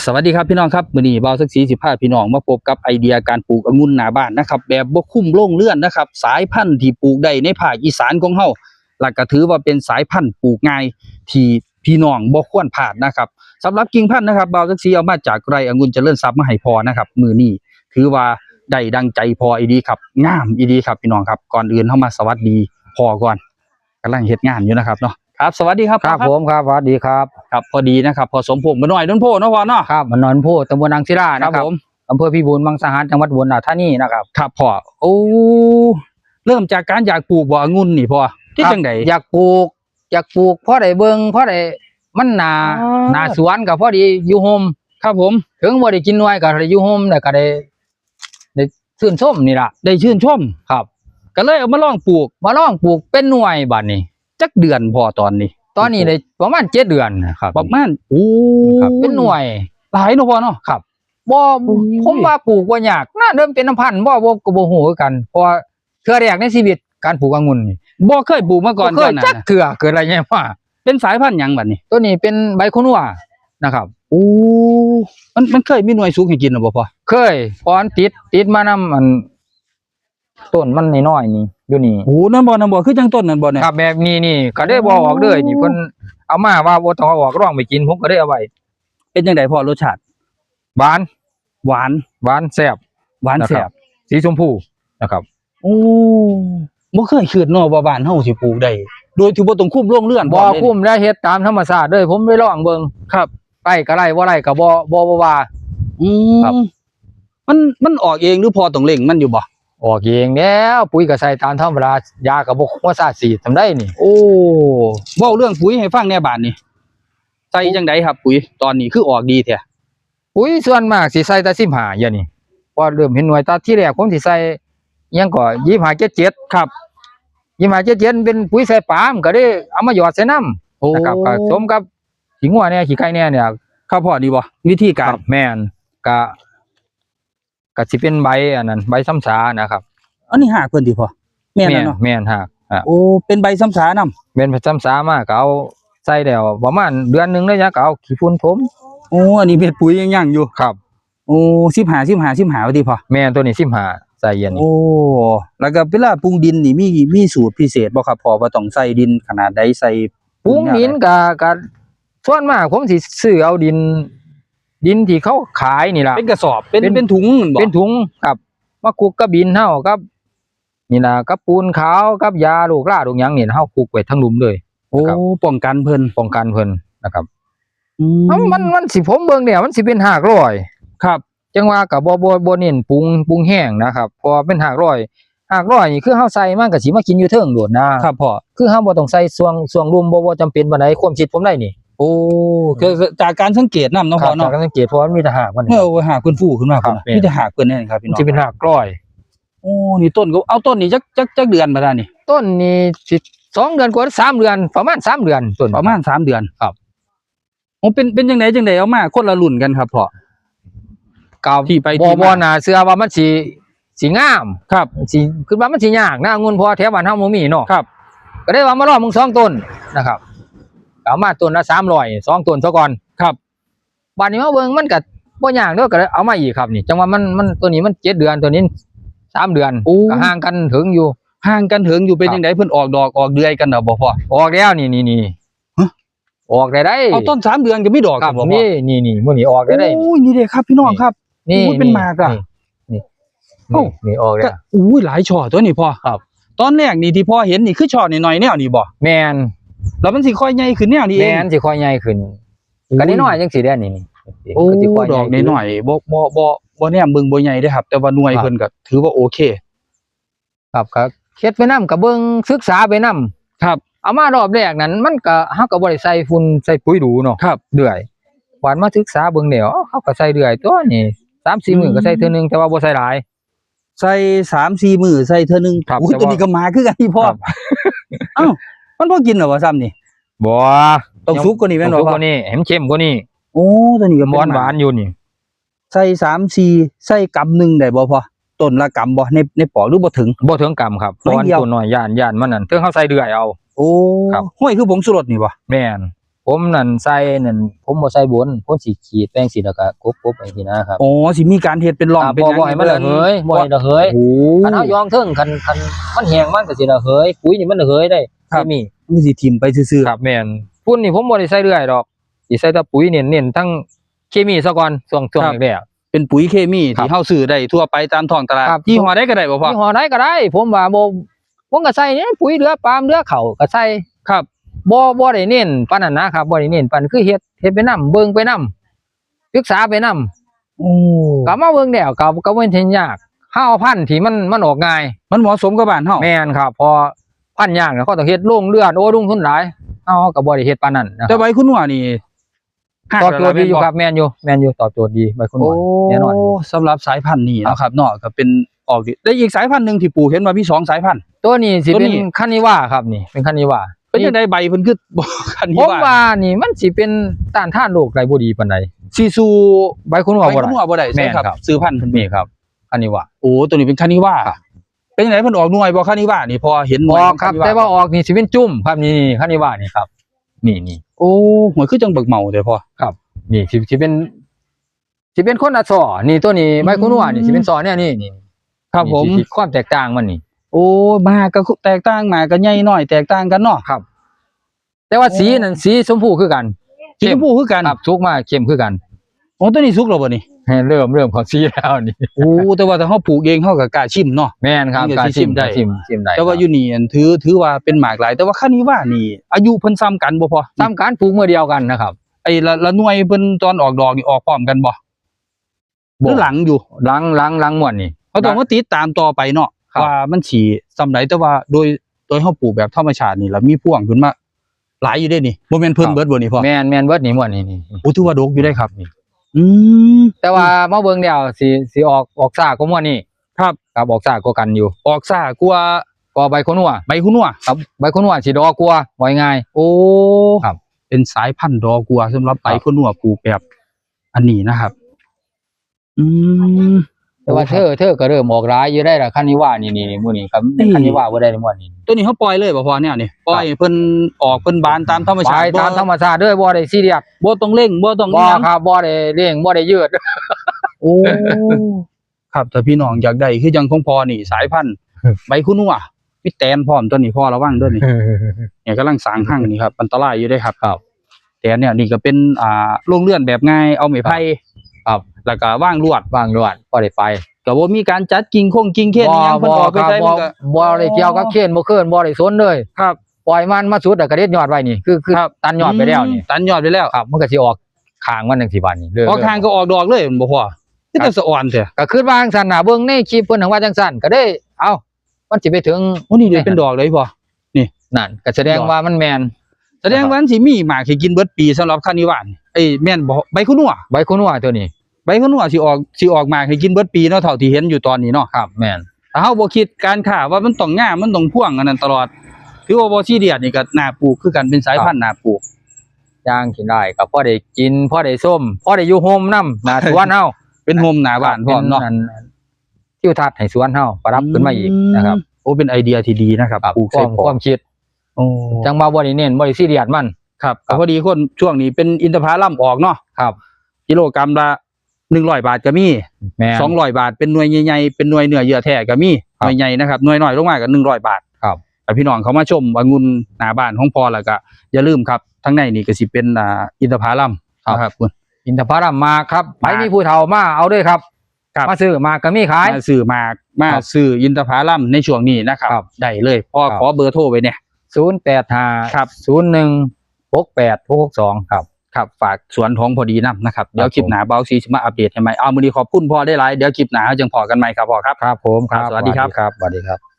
สวัสดีครับพี่น้องครับมื้อนี้เบาสักสีสิพาพี่น้องมาพบกับไอเดียการปลูกองุ่นหนาบ้านนะครับแบบบ่คุ้มโล่งเลื่อนนะครับ สายพันธุ์ที่ปลูกได้ในภาคอีสานของเฮาหลักก็ถือว่าเป็นสายพันธุ์ปลูกง่ายที่พี่น้องบ่ควรพลาดนะครับสำหรับกิ่งพันธุ์นะครับเบาสักสีเอามาจากไร่องุ่นเจริญทรัพย์มาให้พอนะครับมือนี้ถือว่าได้ดังใจพออีดีครับงามอีดีครับพี่น้องครับก่อนอื่นเฮามาสวัสดีพอก่อนกำลังเฮ็ดงานอยู่นะครับเนาะ ครับ สวัสดีครับครับพ่อผมครับสวัสดีครับครับพอดีนะครับ พอสมพงษ์มาหน่อยต้นโพเนาะพ่อเนาะครับมันนอนพูดตำบลนางศิลาครันะบครับผมอำเภอพิบูลมังสาหารจังหวัดอุบลราชธานีนะครับครับพ่อโอ้เริ่มจากการอยากปลูกบ่องุ่นนี่พ่อที่ครับจังไดอยากปลูก อยากปลูกเพราะได้เบิ่งเพราะได้มันหนาอ๋อหนาสวนกับพอดีอยู่โฮมครับผม ถึงบ่ได้กินหน่วยก็ได้อยู่โฮมแต่ก็ได้ได้ชื่นชมนี่ล่ะได้ชื่นชมครับ ก็เลยเอามาลองปลูกมาลองปลูกเป็นหน่วยบัดนี้ จักเดือนพอตอนนี้ ตอนนี้ได้ประมาณ7เดือนนะครับประมาณโอ้ครับเป็นหน่วย หลายเนาะพ่อเนาะครับบ่โอ้ยผมว่าปลูกบ่ยากน่าเดิมเป็นน้ำพันธุ์บ่บ่ก็บ่ฮู้คือกันเพราะว่าเทื่อแรกในชีวิตการปลูกองุ่นนี่บ่เคยปลูกมาก่อนบ่เคก่อยนนั้นจักนะเทื่อเกิดอะไรเงี้ยว่าเป็นสายพันธุ์หยังบัดนี้ ตัวนี้เป็นใบโคนัวนะครับโอ้มันมันเคยมีหน่วยสุกให้กินหรือบ่พ่อเคยพรติดติดมานำอันต้นมันน้อยๆนี่ อยู่นี่โอ้นั่นบ่นั่นบ่คือจังต้นนั่นบ่เนี่ยครับแบบนี้นี่ก็ได้บ่ออกเลยนี่เพิ่นเอามาว่าบ่ต้องเอาออกร่องไปกินผมก็ได้เอาไว้เป็นจังไดพ่อรสชาติหวาน หวานหวานแซ่บหวานนะแซ่ครับบสีชมพูนะครับโอ้บ่เคยคิดเนาะว่าบ้านเฮาสิปลูกได้โดยที่บ่ต้องคุ้มโรงเรือนบ่พร้อเลยคุ้มและเฮ็ดตามธรรมชาติเด้อผมไปลองเบิ่งครับไร่ก็ไร่บ่ไร่ก็บ่บ่บ่ว่าอืครับมมันมันออกเองหรือพอต้องเล่งมันอยู่บ่ ออกเองแล้วปุ๋ยก็ใส่ตามธรรมดายาก็บ่ว่าซาสีดทำได้นี่ โอ้เว้าเรื่องปุ๋ยให้ฟังแหน่บาดนี้ใส่จังไดครับ ปุ๋ยตอนนี้คือออกดีแท้ปุ๋ยส่วนมากสิใส่แต่15อย่างนี้พอเริ่มเห็นหน่วยตาที่แรกผมสิใส่อิหยังก็25 77ครับ25 77เป็นปุ๋ยใส่ปาล์มก็ได้เอามาหยอดใส่น้ำโอ้นะครับก็สมกับขี้งัวเนี่ยขี้ไก่เนี่ยเนี่ยครับพอดีบ่วิธีการแม่นก็ ก็สิเป็นใบอันนั้นใบซ้ำสานะครับอันนี้หากเพิ่นติพอแม่นแล้วเนาะแม่นฮะอะโอ้เป็นใบซ้ำสานํเป็นใบซ้ำสามาก็เอาใส่แล้วประมาณเดือนหนึงเลยนะก็เอาขี้ฝุ่นถมโอ้อันนี้เม็ดปุ๋ยยังยังอยู่ครับโอ้15 15 15ว่าติพอแม่นตัวนี้15ใส่เย็นนี่โอ้แล้วก็เวลาปรุงดินนี่มีมีสูตรพิเศษบ่ครับพอว่าต้องใส่ดินขนาดใดใส่ปรุงดินก็ก็ส่วนมากผมสิซื้อเอาดิน ดินที่เขาขายนี่ล่ะเป็นกระสอบเป็นเป็นเป็นถุงนั่นบ่เป็นถุงครับมาคลุกกับดินเฮากับ นี่ล่ะกับปูนขาวกับยาลูกล่าลูกหยังนี่เฮาคลุกไว้ทั้งหลุมเลยโอ้ครับป้องกันเพิ่นป้องกันเพิ่นนะครับอืเอ้ามันมันสิผมเบิ่งเนี่ยมันสิเป็นหากร้อยครับ จังว่าก็บ่บ่บ่เน้นปรุงปรุงแห้งนะครับเพอเป็นหากร้อยหากร้อยนี่คือเฮาใส่มันก็สิมากินอยู่เทิงโดดนะครับพ่อคือเฮาบ่ต้องใส่ส่วงส่วงรุมบ่บ่จำเป็นปานใดความคิดผมได้นี่โอ้คือจากการสังเกตนำเนาะคพ่รัอบเนาะจากการสังเกตเพราะมันมีแต่หากมัน เมื่อว่าหากเพิ่นฟูขึ้นมาครัพุ่นน่ะบมีแต่หากเพิ่นนั่นครับพี่มันน้องสิเป็นหากร้อย โอ้นี่ต้นก็เอาต้นนี่จักจักจักเดือนมาได้นี่ ต้นนี่สิสองเดือนกว่าสามเดือน ประมาณสามเดือนต้น ประมาณสามเดือนครับ โอ้เป็นเป็นจังไดจังไดเอามาคนละรุ่นกันครับพ่อ เก่าที่ไปบ่ที่บ่มาน่าเชื่อว่ามันสิสิงามครับ สิคือว่ามันสิยากนะองุ่นเพอแถวบ้านเฮาบ่มีเนาะครับ ก็ได้ว่ามาลองมึงสองต้นนะครับ เอามาต้นละ300สองต้นซะก่อนครับบัดนี้มาเบิ่งมันก็บ่ยากเด้อก็เลยเอามาอีกครับนี่จังว่ามันมันตัวนี้มันเจ็ดเดือนตัวนี้สามเดือนโอ้ ก็ห่างกันถึงอยู่ ห่างกันถึงอยู่เป็นครับจังไดเพิ่นออกดอกออกเดือยกันเนาะบ่พ่อ ออกแล้วนี่นี่นี่ฮะ ออกได้ได้เอาต้นสามเดือนก็มีดอกครับบ่พ่อนี่นี่นี่มื้อนี้ออกได้ได้ โอ้ยนี่เด้ครับพี่น้องครับ นี่โอ้ยเป็นหมากอะนี่เอ้า นี่นี่ออกแล้ก็วอุ้ยหลายช่อตัวนี่พ่อครับ ตอนแรกนี่ที่พ่อเห็นนี่คือช่อน้อยๆแนวนี่บ่แมน แล้วมันสิค่อยใหญ่ขึ้นแนวนี้แมเองนสิค่อยใหญ่ขึ้นกันนิดหน่อยจังสิได้นี่นี่โอ้ก็สิค่อยใหดญ่อกขึ้น้อยๆบ่บ่บ่บ่แนมเบิ่งบ่ใหญ่เด้อครับ แต่ว่าหน่วยครับ เพิ่นก็ถือว่าโอเค ครับก็เฮ็ดไปนํก็เบิ่งศึกษาไปนํครับ เอามารอบแรกนั้น มันก็เฮาก็บ่ได้ใส่ฝุ่นใส่ปุ๋ยดูเนาะครับ เดือยหวานมาศึกษาเบิ่งแล้วเอ้าเขาก็ใส่เดือยตัวนี่3-4มื้อก็ใส่เทื่อนึงแต่ว่าบ่ใส่หลาย ใส่3-4มื้อใส่เทื่อนึงครับอุ้ยแต่ว่าตัวนี้ก็มาคือกันที่พ่อครับ เอ้า มันบ่กินเหรอวะซ้ำนี่บ่ต้องสุกกว่านี้แม่นต้บ่องสุกพ่กอว่านี้ให้มันเข้มกว่านี้โอ้ตัวนี้ก็หเป็วานหหวานอยู่นี่ ใส่3-4ใส่กำหนึงได้บ่พ่อต้นละกำบ่ในในปอกหรือบ่ถึงบ่ถึงกำครับน้อยตอนเดียวตัวน้อยย่านย่านมันนั่นถึงเฮาใส่เดือยเอา โอ้ครับห้วยคือผงชูรสนี่บ่แม่น ผมนั่นใส่นั่นผมบ่ใส่บนผมสิขีดแป้งสีแล้วก็กบๆไปทีนะครับอ๋อสิมีการเฮ็ดเป็นร่องครับเป็นบ่หยังบ่ให้มันระเหยบ่ให้ระเหยโอ้คันเฮายองเทิงคันคันมันแห้งมันก็สิระเหยปุ๋ยนี่มันระเหยได้ครับเคมีมันสิทิ่มไปซื่อครับแม่นพุ่นนี่ผมบ่ได้ใส่เรื่อยดอกสิใส่แต่ปุ๋ยเน้นๆทั้งเคมีซะก่อนช่วงช่วงแรกๆเป็นปุ๋ยเคมีครับที่เฮาซื้อได้ทั่วไปตามท้องตลาดครับยี่ห้อใดก็ได้บ่ๆพ่อยี่ห้อใดก็ได้ ผมว่าบ่ผมก็ใส่เนี่ยปุ๋ยเรือปาล์มเรือเขาก็ใส่ครับ บ่บ่ได้เน้นปานนั้นนะครับบ่ได้เน้นปานคือเฮ็ดเฮ็ดไปนํเบิ่งไปนํศึกษาไปนํโอ้ก็มาเบิ่งแล้วก็ก็บ่เห็นยากเฮาเอาพันธุ์ที่มันมันออกง่าย มันเหมาะสมกับบ้านเฮาแม่นครับ พอพันธุ์ยากเนี่ยเขาต้องเฮ็ดโรงเรือนโอ้ลงทุนหลายเฮาก็บ่ได้เฮ็ดปานนั้นนะคแต่รับใบคุณหัวนี่ตอบโจทย์ดีอยู่ครับแม่นอยู่แม่นอยู่ตอบโจทย์ดีใบคุณหโอ้วายแน่นอนอยู่สำหรับสายพันธุ์นี้เนาะครับเนาะก็เป็นออกดีได้อีกสายพันธุ์หนึงที่ปลูกเห็นว่ามีสองสายพันธุ์ตัวนี้สิตัวเป็นนี้คานิว่าครับนี่เป็นคานิว่า เป็นจังไดใบเพิ่นคือบ่คันผนี้มว่าว่านี่มันสิเป็นต้านทานโรคได้บ่ดีปานใดซีซูใบคุณใบว่าบ่คุณได้ หัวบ่ได้ใช่แม่นครับครับ ซื้อพันธุ์เพิ่นนี่ครับคานิว่าโอ้ตัวนี้เป็นคานิว่าครับเป็นจังไดเพิ่นออกหน่วยบ่คานิว่านี่พอเห็นหน่อวยอกครับของแต่ว่าออกนี่สิเป็นจุ่มครับนี่นี่คานิว่านี่ครับ นี่นี่โอ้หวยคือจังเบิกเมาแต่พอ นี่สิสิเป็นสิเป็นคนละซอนี่ตัวนี้ใบคุณว่านี่สิเป็นซอเนี่ยนี่นี่ครับผม นี่สิความแตกต่างมันนี่ โอ้มาก็แตกต่างมาก็ใหญ่น้อยแตกต่างกันเนาะครับ แต่ว่าสีนั่นสีชมพูคือกันสีชมพูคือกันครับสุกมาเข้มคือกันโอ้ตัวนี้สุกแล้วบ่นี่เริ่มเริ่มของสีแล้วนี่โอ้แต่ว่าถ้าเฮาปลูกเองเฮาก็กล้าชิมเนาะแม่นครับนี่ก็การสิชิมชิมได้ชิมชิมได้แต่ว่าครับอยู่นี่อันถือถือว่าเป็นหมากหลาย แต่ว่าคานิว่านี่ อายุเพิ่นซ้ำกันบ่พอทำการปลูกเมื่อเดียวกันนะครับไอ้ละละหน่วยเพิ่นตอนออกดอกนี่ออกพร้อมกันบ่หรือหลังอยู่หลังหลังหลังม่วนนี่เขาต้องมาติดตามต่อไปเนาะครับ ว่ามันสิซำใดแต่ว่าโดยโดยเฮาปลูกแบบธรรมชาตินี่แล้วมีพ่วงขึ้นมาหลายอยู่เด้นี่บ่แม่นเพิ่นเบิดบ่นี่พ่อแม่นแม่นเบิดนี่ม่วนนี่นี่โอ้ถือว่าดกอยู่ได้ครับนี่อืมแต่ว่ามาเบิ่งเดียวสิสิออกออกซ่ากว่าม่วนนี่ครับครับออกซ่ากว่ากันอยู่ ออกซ่ากว่าก็ใบคนหัวใบคุณนัวครับใบคนหัวสิดอกกว่าไว้ง่าย โอ้ครับ เป็นสายพันธุ์ดอกกัวสำหรับใบครับคุณนัวปลูกแบบ อันนี้นะครับ อืม แต่ว่าโอ้เธอเธอก็เริ่มออกร้ายอยู่ได้ละคันนี้ว่านี่นี่นี่มื้อนี้ครับนี่คันนี้ว่าบ่ได้ในม่วนนี่ตัวนี้เขาปล่อยเลยบ่พอเนี่ยนี่ปล่อยให้เพิ่นออกเพิ่นบานตามธรรมไปชาติตามธรรมชาติเด้อบ่ได้ซีเรียสบ่ต้องเร่งบ่ต้องบ่อิหยังครับบ่ได้เร่งบ่ได้ยืดโอ้ครับถ้าพี่น้องอยากได้คือจังของพอนี่ สายพันธุ์ใบคุณนัวมีแตนพร้อมตัวนี้พอระวังเด้อนี่เนี่ยกำลังสร้างห้างนี่ครับอันตรายอยู่เด้ครับครับแต่เนี่ยนี่ก็เป็นอ่าโรงเรือนแบบง่ายเอาไม้ไผ่ ครับ แล้วก็ว่างลวดวางรวดบ่ได้ไปก็บ่มีการจัดกิ่งโคงกิ่งเข่นอิหยังเพิ่นออกไปครับใส่บ่มันก็บ่ได้เกี่ยวกับเขนบ่เคินบ่ได้สนเลยครับปล่อยมันมาสุดแล้วก็เด็ดยอดไว้นี่คือคือครับตันยอดไปแล้วนี่มตันยอดไปแล้วครับ มันก็สิออกข้างมันจังซี่บาดนี้เด้อออกทางก็ออกดอกเลยบ่พอคือแต่สะอ่อนแท้ก็คือว่าจังซั่นน่ะเบิ่งในคลิปเพิ่นทางว่าจังซั่นก็ได้เอ้ามันสิไปถึงโอ้นี่เดี๋ยวเป็นดอกเลยพอนั่นก็แสดงว่ามันแม่น แสดงว่ามันสิมีหมากให้กินเบิดปีสำหรับคานิวานไอ้แม่นบ่ใบคุณนัวใบคุณว่าตัวนี้ ใบคุณนัวสิออกสิออกหมากให้กินเบิดปีเนาะเท่าที่เห็นอยู่ตอนนี้เนาะครับแม่นถ้าเฮาบ่คิดการค้าว่ามันต้องงามมันต้องพ่วงอันนั้นตลอดคือว่าบ่ซีเรียสนี่ก็น่าปลูกคือกันเป็นสายพันธุ์น่าปลูกย่างกินได้ก็พอได้กินพอได้ส้มพอได้อยู่โฮมนํหน้าสวนเฮาเป็นโฮมหน้าบ้านพร้อมเนาะป็ทิวทัศน์ให้สวนเฮาประดับขึ้นมาอีกนะครับโอ้เป็นไอเดียที่ดีนะครับครับปลูกคใส่วามปอความคิด โอ้จังว่าบ่ได้เน้นบ่ได้ซีเรียสมันครับก็พอดีคนช่วงนี้เป็นอินทผลัมออกเนาะครับกิโลกรัมละ100บาทก็มีแม่น200บาทเป็นหน่วยใหญ่ๆเป็นหน่วยเนื้อเยื่อแท้ก็มีคหรับน่วยใหญ่นะครับหน่วยน้อยลงมาก็100บาทครับแต่พี่น้องเขามาชมองุ่นหน้าบ้านของพอแล้วก็อย่าลืมครับทั้งในนี่ก็สิเป็นอ่าอินทผลัมนะครับคุณอินทผลัมมาครับไปมามีผู้เฒ่ามาเอาด้วยครับครับมาซื้อมาก็มีขายมาซื้อหมากมาครับซื้ออินทผลัมในช่วงนี้นะครับครับได้เลยพ่อครับขอเบอร์โทรไว้เนี่ย 085ครับ01 68 662ครับ ครับ ฝากสวนของพอดีนํนะครับ เดี๋ยวครับคลิปหน้าเบาซีจะมาอัปเดตให้ใหม่เอามื้อนี้ขอบคุณพ่อได้หลายเดี๋ยวคลิปหน้าจังพอกันใหม่ครับพ่อครับ ครับผมครับ สวัสดีครับครับสวัสดีครับ